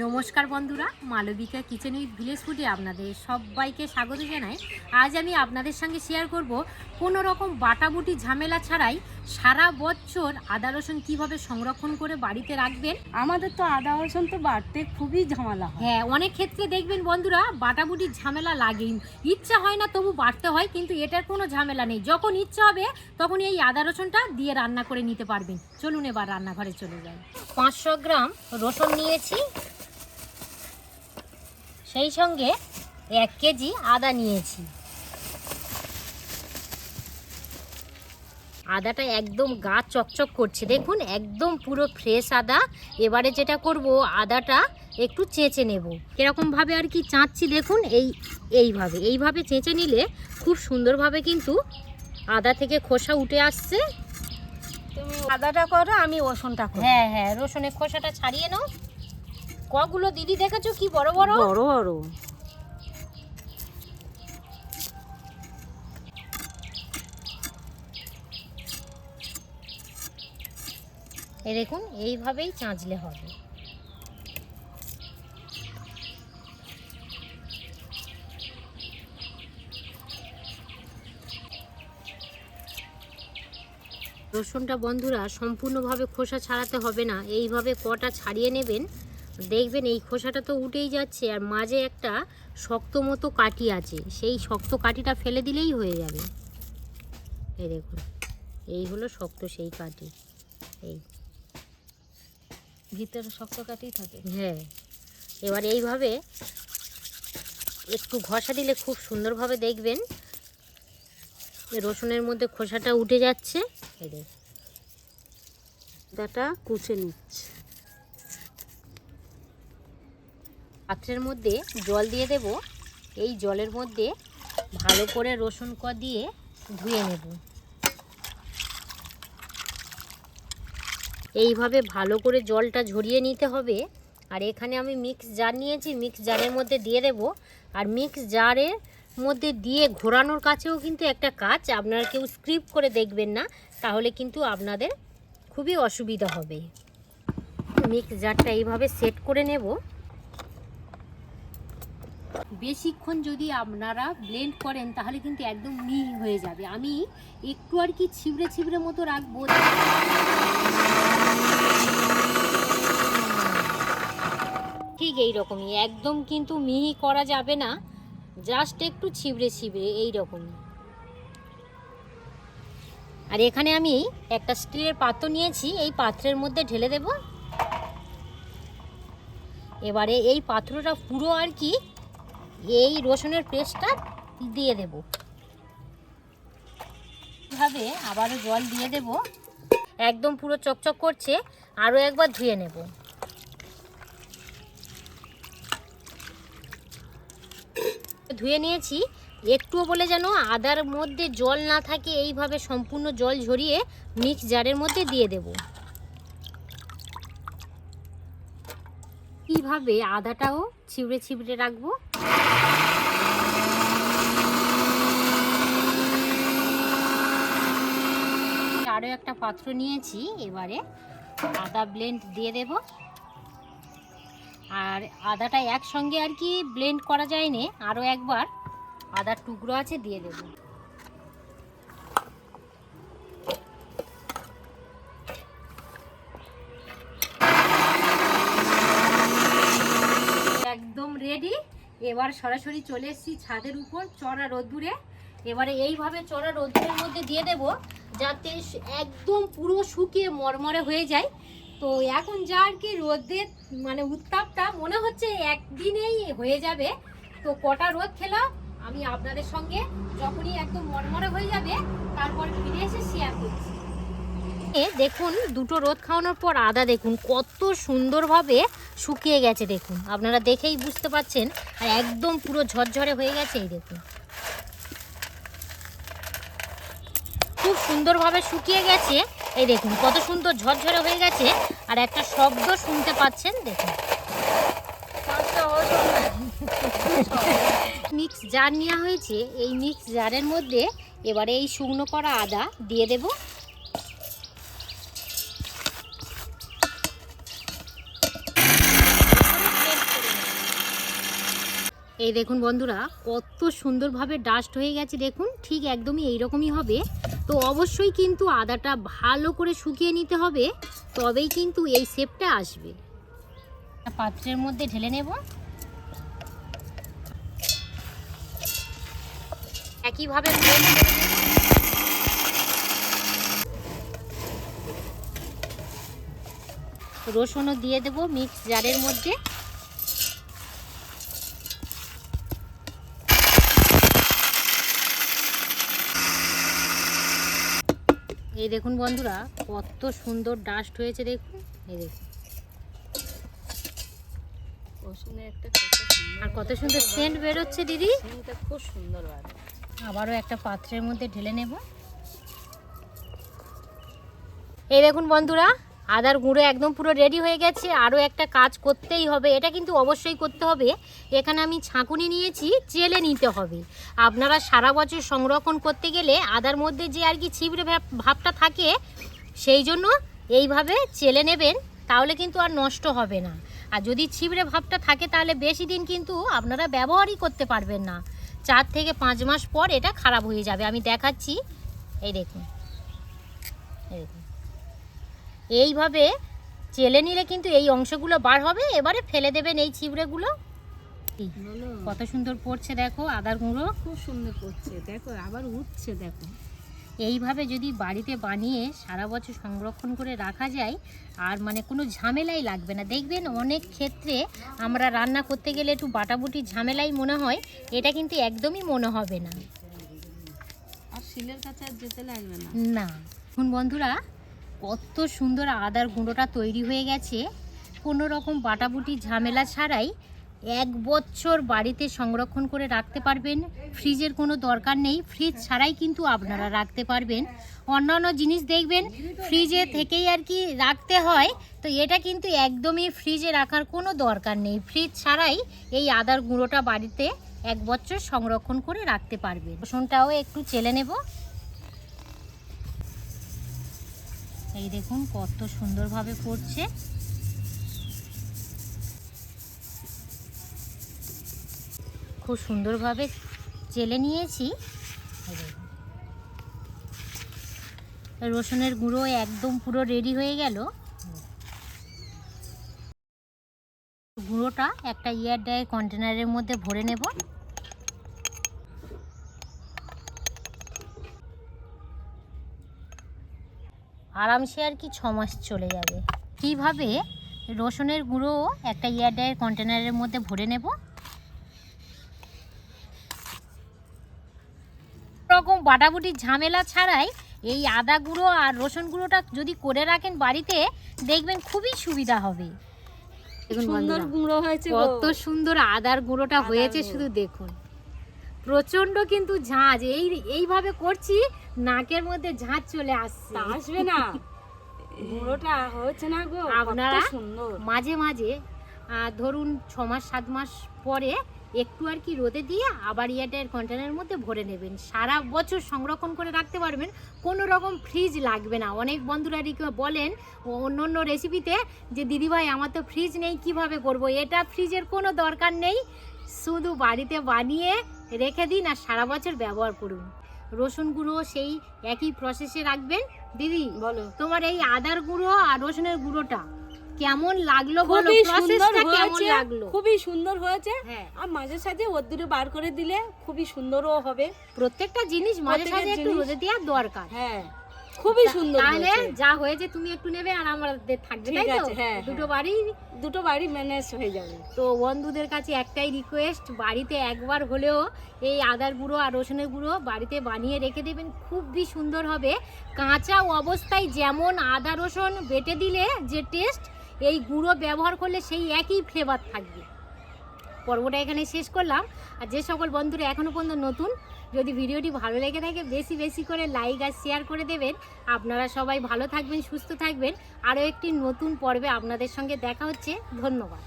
নমস্কার বন্ধুরা Malavika kitchen with village ফুডে আপনাদের সবাইকে স্বাগত জানাই। আজ আমি আপনাদের সঙ্গে শেয়ার করব কোনো রকম বাটাবুটি ঝামেলা ছাড়াই সারা বছর আদা রসুন কীভাবে সংরক্ষণ করে বাড়িতে রাখবেন? আমাদের তো আদা রসুন তো বাড়তে খুবই ঝামেলা হ্যাঁ। অনেক ক্ষেত্রে দেখবেন বন্ধুরা বাটাবুটির ঝামেলা লাগেই। ইচ্ছা হয় না তবু বাড়তে হয় কিন্তু এটার কোনো ঝামেলা নেই। যখন ইচ্ছা হবে তখন এই আদা রসুনটা দিয়ে রান্না করে নিতে পারবেন। চলুন এবার রান্নাঘরে চলে যাই। পাঁচশো গ্রাম রসুন নিয়েছি। সেই সঙ্গে এক কেজি আদা নিয়েছি। আদাটা একদম গা চকচক করছে। দেখুন একদম পুরো ফ্রেশ আদা। এবারে যেটা করব আদাটা একটু চেঁচে নেব। কীরকমভাবে আর কি চাঁচছি দেখুন এই এইভাবে। এইভাবে চেঁচে নিলে খুব সুন্দরভাবে কিন্তু আদা থেকে খোসা উঠে আসছে। তুমি আদাটা করো আমি রসুনটা করো হ্যাঁ হ্যাঁ রসুনের খোসাটা ছাড়িয়ে নাও। কগুলো দিদি দেখেছ কি বড় বড়? বড় বড়। এই দেখুন এইভাবেই চাঁচলে হবে। রসুনটা বন্ধুরা সম্পূর্ণভাবে খোসা ছাড়াতে হবে না। এইভাবে কটা ছাড়িয়ে নেবেন দেখবেন এই খোসাটা তো উঠেই যাচ্ছে আর মাঝে একটা শক্ত মতো কাটি আছে। সেই শক্ত কাটিটা ফেলে দিলেই হয়ে যাবে। এই দেখুন এই হলো শক্ত সেই কাটি এই। ভিতরে শক্ত কাটেই থাকে? হ্যাঁ। এবার এইভাবে একটু ঘষা দিলে খুব সুন্দরভাবে দেখবেন রসুনের মধ্যে খোসাটা উঠে যাচ্ছে। এই। আদাটা কুচে নিচ্ছে। পাত্রের মধ্যে জল দিয়ে দেব। এই জলের মধ্যে ভালো করে রসুন ক দিয়ে ধুয়ে নেব। এইভাবে ভালো করে জলটা ঝরিয়ে নিতে হবে। আর এখানে আমি মিক্স জার নিয়েছি। মিক্স জারের মধ্যে দিয়ে দেব। আর মিক্স জারের মধ্যে দিয়ে ঘোরানোর কাছেও কিন্তু একটা কাজ। আপনারা কেউ স্ক্রিপ করে দেখবেন না। তাহলে কিন্তু আপনাদের খুবই অসুবিধা হবে। মিক্স জারটা এইভাবে সেট করে নেব। বেশিক্ষণ যদি আপনারা ব্লেন্ড করেন, তাহলে কিন্তু একদম মিহি হয়ে যাবে। আমি একটু আর কি ছিবড়ে ছিবড়ে মতো রাখব। ঠিক এই রকমই একদম কিন্তু মিহি করা যাবে না। জাস্ট একটু ছিবড়ে ছিবড়ে এই রকমই আর এখানে আমি একটা স্টিলের পাত্র নিয়েছি, এই পাত্রের মধ্যে ঢেলে দেব। এবারে এই পাত্রটা পুরো আর কি এই রসুনের পেস্টটা দিয়ে দেব। ভাবে আবারও জল দিয়ে দেব। একদম পুরো চকচক করছে, আরও একবার ধুয়ে নেব। ধুয়ে নিয়েছি, একটুও বলে যেন আদার মধ্যে জল না থাকে, এইভাবে সম্পূর্ণ জল ঝরিয়ে মিক্স জারের মধ্যে দিয়ে দেব। কীভাবে আদাটাও ছিবড়ে ছিবড়ে রাখব। আরও একটা পাত্র নিয়েছি, এবারে আদা ব্লেন্ড দিয়ে দেব। আর আদাটা একসঙ্গে আর কি ব্লেন্ড করা যায়নি, আরও একবার আদার টুকরো আছে দিয়ে দেব। একদম রেডি এবার সরাসরি চলে এসেছি ছাদের উপর, চড়া রোদ্দুরে। এবারে এইভাবে চড়া রোদ্দুরের মধ্যে দিয়ে দেব। যাতে একদম পুরো শুকিয়ে মরমরে হয়ে যায়। তো এখন যা আর কি রোদের মানে উত্তাপটা মনে হচ্ছে একদিনেই হয়ে যাবে। তো কটা রোদ খেলাম আমি আপনাদের সঙ্গে যখনই একদম মরমরে হয়ে যাবে, তারপর ফিরে এসে শেয়ার করছি। দেখুন, দুটো রোদ খাওয়ানোর পর আদা দেখুন, কত সুন্দরভাবে শুকিয়ে গেছে দেখুন। আপনারা দেখেই বুঝতে পাচ্ছেন আর একদম পুরো ঝরঝরে হয়ে গেছে এই দেখুন। সুন্দরভাবে শুকিয়ে গেছে। এই দেখুন, কত সুন্দর ঝরঝরে হয়ে গেছে। আর একটা শব্দ শুনতে পাচ্ছেন, দেখুন। মিক্স জার নেওয়া হয়েছে। এই মিক্স জারের মধ্যে এবারে এই শুকনো করা আদা দিয়ে দেব। এই দেখুন বন্ধুরা, কত সুন্দরভাবে ডাস্ট হয়ে গেছে। দেখুন, ঠিক একদমই এইরকমই হবে। তো অবশ্যই কিন্তু আদাটা ভালো করে শুকিয়ে নিতে হবে, তবেই কিন্তু এই শেপটা আসবে। পাত্রের মধ্যে ঢেলে নেব। একইভাবে। রসুনও দিয়ে দেব মিক্স জারের মধ্যে। এই দেখুন বন্ধুরা কত সুন্দর ডাস্ট হয়েছে দেখুন। এই দেখুন। একটা আর কত সুন্দর সেন্ট বেরোচ্ছে দিদি। খুব সুন্দর আবারও একটা পাত্রের মধ্যে ঢেলে নেব। এই দেখুন বন্ধুরা আদার গুঁড়ো একদম পুরো রেডি হয়ে গেছে, আরও একটা কাজ করতেই হবে, এটা কিন্তু অবশ্যই করতে হবে। এখানে আমি ছাঁকুনি নিয়েছি, চেলে নিতে হবে। আপনারা সারা বছর সংরক্ষণ করতে গেলে আদার মধ্যে যে আর কি ছিবড়ে ভাব- ভাবটা থাকে, সেই জন্য এইভাবে চেলে নেবেন, তাহলে কিন্তু আর নষ্ট হবে না। আর যদি ছিবড়ে ভাবটা থাকে, তাহলে বেশি দিন কিন্তু আপনারা ব্যবহারই করতে পারবেন না। চার থেকে পাঁচ মাস পর এটা খারাপ হয়ে যাবে। আমি দেখাচ্ছি, এই দেখুন এই দেখুন। এইভাবে চেলে নিলে কিন্তু এই অংশগুলো বার হবে এবারে ফেলে দেবেন এই ছিবড়েগুলো। কত সুন্দর পড়ছে দেখো আদার গুঁড়ো। খুব সুন্দর পড়ছে দেখো আবার উঠছে দেখো। এইভাবে যদি বাড়িতে বানিয়ে সারা বছর সংরক্ষণ করে রাখা যায় আর মানে কোনো ঝামেলাই লাগবে না। দেখবেন অনেক ক্ষেত্রে আমরা রান্না করতে গেলে একটু বাটাবুটি ঝামেলাই মনে হয় এটা কিন্তু একদমই মনে হবে না। আর শিলের কাছে আর যেতে লাগবে না। না। এখন বন্ধুরা কত সুন্দর আদার গুঁড়োটা তৈরি হয়ে গেছে। কোনো রকম বাটাবুটি ঝামেলা ছাড়াই এক বছর বাড়িতে সংরক্ষণ করে রাখতে পারবেন। ফ্রিজের কোনো দরকার নেই। ফ্রিজ ছাড়াই কিন্তু আপনারা রাখতে পারবেন। অন্যান্য জিনিস দেখবেন, ফ্রিজে থেকেই আর কি রাখতে হয়। তো এটা কিন্তু একদমই ফ্রিজে রাখার কোনো দরকার নেই। ফ্রিজ ছাড়াই এই আদার গুঁড়োটা বাড়িতে এক বছর সংরক্ষণ করে রাখতে পারবেন। রসুনটাও একটু চেলে নেব। এই দেখুন কত সুন্দরভাবে পড়ছে খুব সুন্দরভাবে চেলে নিয়েছি। রসুনের গুঁড়ো একদম পুরো রেডি হয়ে গেল। গুঁড়োটা একটা ইয়ার ডায়ের কন্টেনারের মধ্যে ভরে নেব। আরামসে আর কি ছ মাস চলে যাবে। কীভাবে? রসুনের গুঁড়ো একটা ইয়ার ডায়ের কন্টেনারের মধ্যে ভরে নেব। রকম বাটাবুটি ঝামেলা ছাড়াই এই আদা গুঁড়ো আর রসুন গুঁড়োটা যদি করে রাখেন বাড়িতে দেখবেন খুবই সুবিধা হবে। দেখুন সুন্দর গুঁড়ো হয়েছে। কত সুন্দর আদার গুঁড়োটা হয়েছে শুধু দেখুন। প্রচণ্ড কিন্তু ঝাঁঝ এই এইভাবে করছি নাকের মধ্যে ঝাঁজ চলে আসছে। আসবে না। গুঁড়োটা হয়েছে না গো আপনারা- মাঝে মাঝে ধরুন ছ মাস সাত মাস পরে একটু আর কি রোদে দিয়ে আবার ইয়ারটার কন্টেনারের মধ্যে ভরে নেবেন। সারা বছর সংরক্ষণ করে রাখতে পারবেন কোনো রকম ফ্রিজ লাগবে না। অনেক বন্ধুরা বলেন অন্য অন্য রেসিপিতে যে দিদিভাই আমার তো ফ্রিজ নেই কীভাবে করব? এটা ফ্রিজের কোনো দরকার নেই। শুধু বাড়িতে বানিয়ে রেখে দিন আর সারা বছর ব্যবহার করুন। রসুন গুঁড়ো সেই একই প্রসেসে রাখবেন। দিদি বলো। তোমার এই আদার গুঁড়ো আর রসুনের গুঁড়োটা কেমন লাগল বলো? প্রসেসটা কেমন লাগল? খুবই সুন্দর হয়েছে। হ্যাঁ। আর মাঝে সাঝে ওর বার করে দিলে খুবই সুন্দরও হবে। প্রত্যেকটা জিনিস মাঝে সাথে সাঝে একটু রোদে দেওয়ার দরকার। হ্যাঁ। খুবই সুন্দর তাহলে। যা হয়েছে তুমি একটু নেবে আর আমাদের থাকবে তাই তো? হ্যাঁ, দুটো হ্যাঁ। বাড়ি দুটো বাড়ি ম্যানেজ হয়ে যাবে। তো বন্ধুদের কাছে একটাই রিকোয়েস্ট বাড়িতে একবার হলেও এই আদার গুঁড়ো আর রসুনের গুঁড়ো বাড়িতে বানিয়ে রেখে দেবেন। খুবই সুন্দর হবে। কাঁচা অবস্থায় যেমন আদা রসুন বেটে দিলে যে টেস্ট এই গুঁড়ো ব্যবহার করলে সেই একই ফ্লেভার থাকবে। পর্বটা এখানে শেষ করলাম। আর যে সকল বন্ধুরা এখনও পর্যন্ত নতুন যদি ভিডিওটি ভালো লেগে থাকে, বেশি বেশি করে লাইক আর শেয়ার করে দেবেন। আপনারা সবাই ভালো থাকবেন, সুস্থ থাকবেন। আরও একটি নতুন পর্বে আপনাদের সঙ্গে দেখা হচ্ছে। ধন্যবাদ।